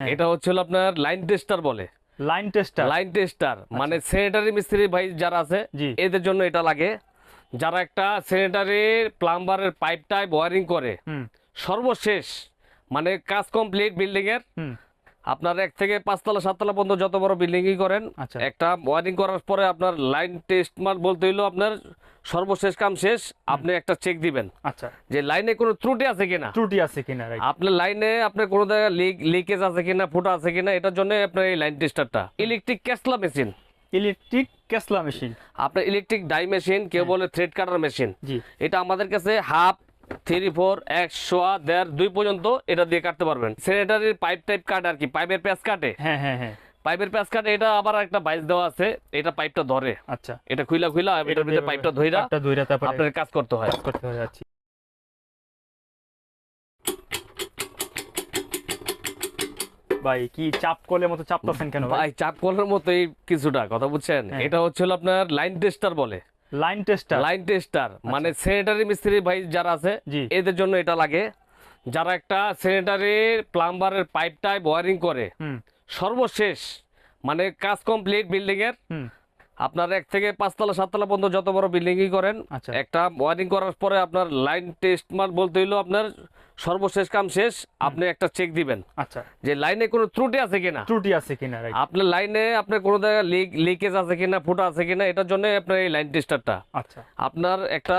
হ্যাঁ। এটা হচ্ছে আপনার লাইন টেস্টার বলে। লাইন টেস্টার লাইন টেস্টার মানে স্যানিটারি মিস্ত্রি ভাই যারা আছে এদের জন্য এটা লাগে। যারা একটা সেনেটারি প্লাম্বারের পাইপটাই ওয়ারিং করে সর্বশেষ মানে কাজ কমপ্লিট বিল্ডিং এর আপনার এক থেকে পাঁচতলা সাততলা পর্যন্ত যত বড় বিল্ডিংই করেন আচ্ছা। একটা ওয়ারিং করার পরে আপনার লাইন টেস্ট মার বলতে হইল আপনার সর্বশেষ কাম শেষ আপনি একটা চেক দিবেন। আচ্ছা। যে লাইনে কোনো ত্রুটি আছে কিনা? ত্রুটি আছে কিনা রাইট আপনার লাইনে আপনার কোনো জায়গায় লিক লিকেজ আছে কিনা ফুটা আছে কিনা এটার জন্য আপনার এই লাইন টেস্টারটা ইলেকট্রিক ক্যাসলা মেশিন ইলেকট্রিক ক্যাসলা মেশিন আপনার ইলেকট্রিক ডাই মেশিন কেউ বলে থ্রেড কাটার মেশিন জি। এটা আমাদের কাছে হাফ থ্রি ফোর একশো দেড় দুই পর্যন্ত এটা দিয়ে কাটতে পারবেন। স্যানিটারির পাইপ টাইপ কাটে আর কি পাইপের প্যাচ কাটে হ্যাঁ হ্যাঁ হ্যাঁ। পাইপের প্যাচ কাটে এটা আবার একটা বাইস দেওয়া আছে এটা পাইপটা ধরে। আচ্ছা। এটা খুইলা খুইলা এটার ভিতরে পাইপটা ধইরা আপনার কাজ করতে হয়। করতে হয় আচ্ছা। ভাই কি চাপ কলের মতো চাপতাছেন কেন ভাই? ভাই চাপ কলের মতোই কিছুটা কথা বুঝছেন? হ্যাঁ। এটা হচ্ছে আপনার লাইন টেস্টার বলে। লাইন টেস্টার লাইন টেস্টার মানে স্যানিটারি মিস্ত্রি ভাই যারা আছে। এদের জন্য এটা লাগে। যারা একটা স্যানিটারি প্লাম্বারের পাইপটায় ওয়ারিং করে সর্বশেষ মানে কাজ কমপ্লিট বিল্ডিং এর আপনার এক থেকে পাঁচতলা সাততলা পর্যন্ত যত বড় বিল্ডিংই করেন আচ্ছা। একটা ওয়ারিং করার পরে আপনার লাইন টেস্ট মার বলতে হইল আপনার সর্বশেষ কাম শেষ আপনি একটা চেক দিবেন। আচ্ছা। যে লাইনে কোনো ত্রুটি আছে কিনা? ত্রুটি আছে কিনা রাইট আপনার লাইনে আপনার কোনো জায়গায় লিক লিকেজ আছে কিনা ফুটা আছে কিনা এটার জন্য আপনার এই লাইন টেস্টারটা আচ্ছা। আপনার একটা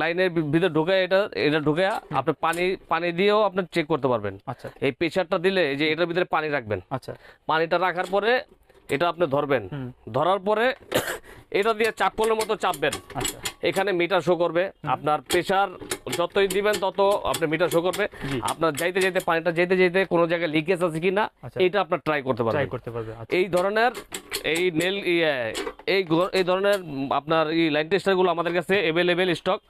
লাইনের ভিতরে ঢুকে এটা এটা ঢুকে আপনি পানি পানি দিয়েও আপনি চেক করতে পারবেন। আচ্ছা। এই প্রেশারটা দিলে এই যে এটার ভিতরে পানি রাখবেন। আচ্ছা। পানিটা রাখার পরে এটা আপনি ধরবেন। ধরার পরে এটা দিয়ে করলে মতো চাপবেন। আচ্ছা। এখানে মিটার শো করবে। আপনার প্রেশার যতই দিবেন তত আপনি মিটার শো করবে। আপনার যাইতে যাইতে পানিটা যেতে যেতে কোনো জায়গায় লিকেজ আছে কিনা আচ্ছা। এটা আপনার ট্রাই করতে পারবেন। আচ্ছা। এই ধরনের এই নেল ইয়ে- এই এই ধরনের আপনার এই লাইন টেস্টারগুলো আমাদের কাছে অ্যাভেলেবেল স্টক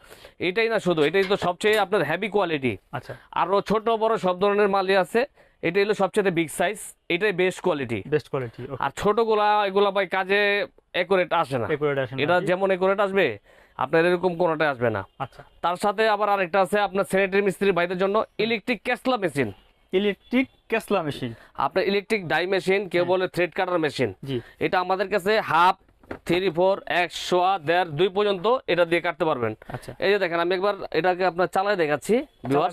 এটাই না শুধু এটাই তো সবচেয়ে আপনার হেভি কোয়ালিটি আচ্ছা। আরও ছোট বড় সব ধরনের মালই আছে। এটা হলো সবচেয়ে বিগ সাইজ এটাই বেস্ট কোয়ালিটি বেস্ট কোয়ালিটি আর ছোটগুলা এগুলা ভাই কাজে একুরেট আসে না। একুরেট আসেন এটা যেমন একুরেট আসবে আপনার এরকম কোনোটাই আসবে না। আচ্ছা। তার সাথে আবার আরেকটা আছে আপনার স্যানিটারি মিস্ত্রি ভাইদের জন্য ইলেকট্রিক ক্যাসলা মেশিন ইলেকট্রিক ক্যাসলা মেশিন আপনার ইলেকট্রিক ডাই মেশিন কেউ বলে থ্রেড কাটার মেশিন জি। এটা আমাদের কাছে হাফ থ্রি ফোর একশো দেড় দুই পর্যন্ত এটা দিয়ে কাটতে পারবেন। আচ্ছা। এই যে দেখেন আমি একবার এটাকে আপনার চালায় দেখাচ্ছি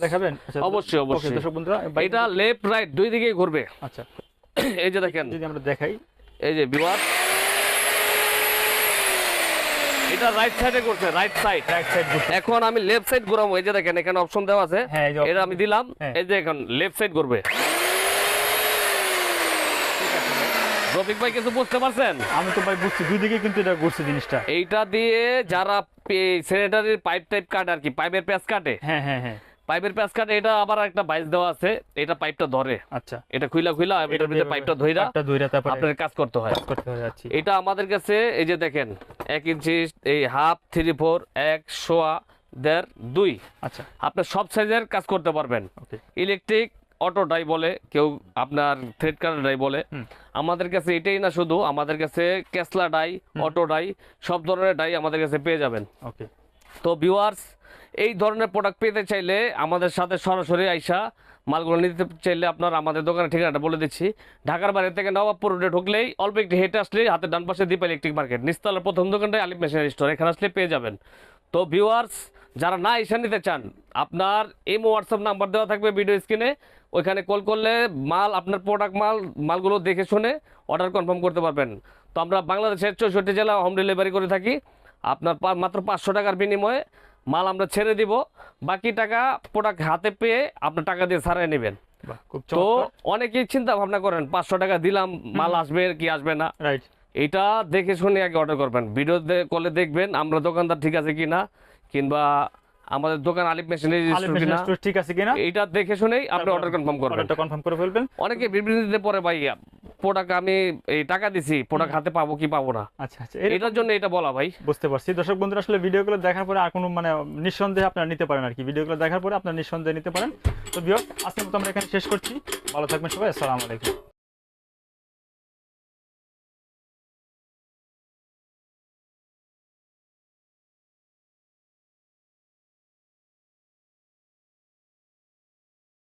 দেখাবেন? আচ্ছা, অবশ্যই, অবশ্যই। দর্শক বন্ধুরা এটা লেফট রাইট দুই দিকেই ঘুরবে। আচ্ছা। এই যে দেখেন। যদি আমরা দেখাই। এই যে বিওয়ার এটা রাইট সাইডে করছে রাইট সাইড রাইট সাইড এখন আমি লেফট সাইড ঘুরাবো। এই যে দেখেন এখানে অপশন দেওয়া আছে। হ্যাঁ, এটা আমি দিলাম। হ্যাঁ। এই যে এখন লেফট সাইড ঘুরবে। রফিক ভাই কিছু বুঝতে পারছেন? আমি তো ভাই বুঝছি দুই দিকে কিন্তু এটা ঘুরছে জিনিসটা। এইটা দিয়ে যারা স্যানিটারির পাইপ টাইপ কাটে আর কি পাইপের প্যাচ কাটে? হ্যাঁ হ্যাঁ হ্যাঁ। পাইপের প্যাচ কাটে এটা আবার একটা বাইস দেওয়া আছে এটা পাইপটা ধরে। আচ্ছা। এটা খুইলা খুইলা এটার ভিতরে পাইপটা ধইরা পাইপটা ধইরা তারপরে আপনার কাজ করতে হয়। করতে হয় আচ্ছা। এটা আমাদের কাছে এই যে দেখেন এক ইঞ্চি এই হাফ থ্রি ফোর এক সোয়া দেড় দুই। আচ্ছা। আপনি সব সাইজের কাজ করতে পারবেন। ইলেকট্রিক অটো ডাই বলে কেউ আপনার থ্রেড কাটার ডাই বলে। আমাদের কাছে এটাই না শুধু আমাদের কাছে ক্যাসলা ডাই অটো ডাই সব ধরনের ডাই আমাদের কাছে পেয়ে যাবেন। ওকে। তো ভিউয়ার্স এই ধরনের প্রোডাক্ট পেতে চাইলে আমাদের সাথে সরাসরি আইসা মালগুলো নিতে চাইলে আপনার আমাদের দোকানের ঠিকানাটা বলে দিচ্ছি। ঢাকার বাইরে থেকে নবাবপুর রোডে ঢুকলেই অল্প একটি হেঁটে আসলে হাতের ডান পাশে দীপা ইলেকট্রিক মার্কেট নিস্তালের প্রথম দোকানটাই আলিপ মেশিনারি স্টোর এখানে আসলে পেয়ে যাবেন। তো ভিউয়ার্স যারা না এসে নিতে চান আপনার এম হোয়াটসঅ্যাপ নাম্বার দেওয়া থাকবে ভিডিও স্ক্রিনে ওইখানে কল করলে মাল আপনার প্রোডাক্ট মাল মালগুলো দেখে শুনে অর্ডার কনফার্ম করতে পারবেন। তো আমরা বাংলাদেশের চৌষট্টি জেলা হোম ডেলিভারি করে থাকি। আপনার মাত্র পাঁচশো টাকার বিনিময়ে মাল আমরা ছেড়ে দিব। বাকি টাকা প্রোডাক্ট হাতে পেয়ে আপনার টাকা দিয়ে ছাড়াই নেবেন। তো অনেকেই চিন্তা ভাবনা করেন পাঁচশো টাকা দিলাম মাল আসবে কি আসবে না? এটা দেখে শুনে আগে অর্ডার করবেন। ভিডিও কলে দেখবেন আমরা দোকানদার ঠিক আছে কিনা? কিংবা আমাদের দোকান আলিফ মেশিনারি ঠিক আছে কিনা? এইটা দেখে শুনেই আপনি অর্ডার কনফার্ম করবেন। অর্ডারটা কনফার্ম করে ফেলবেন। অনেকে বিবৃতিতে পরে ভাই প্রোডাক্ট আমি এই টাকা দিছি প্রোডাক্ট হাতে পাবো কি পাবো না? আচ্ছা আচ্ছা। এটার জন্য এটা বলা ভাই। বুঝতে পারছি। দর্শক বন্ধুরা আসলে ভিডিওগুলো দেখার পরে আর কোনো মানে নিঃসন্দেহে আপনারা নিতে পারেন আর কি ভিডিওগুলো দেখার পরে আপনারা নিঃসন্দেহে নিতে পারেন। তো আজকের মতো আমরা এখানে শেষ করছি। ভালো থাকবেন সবাই আসসালামু আলাইকুম।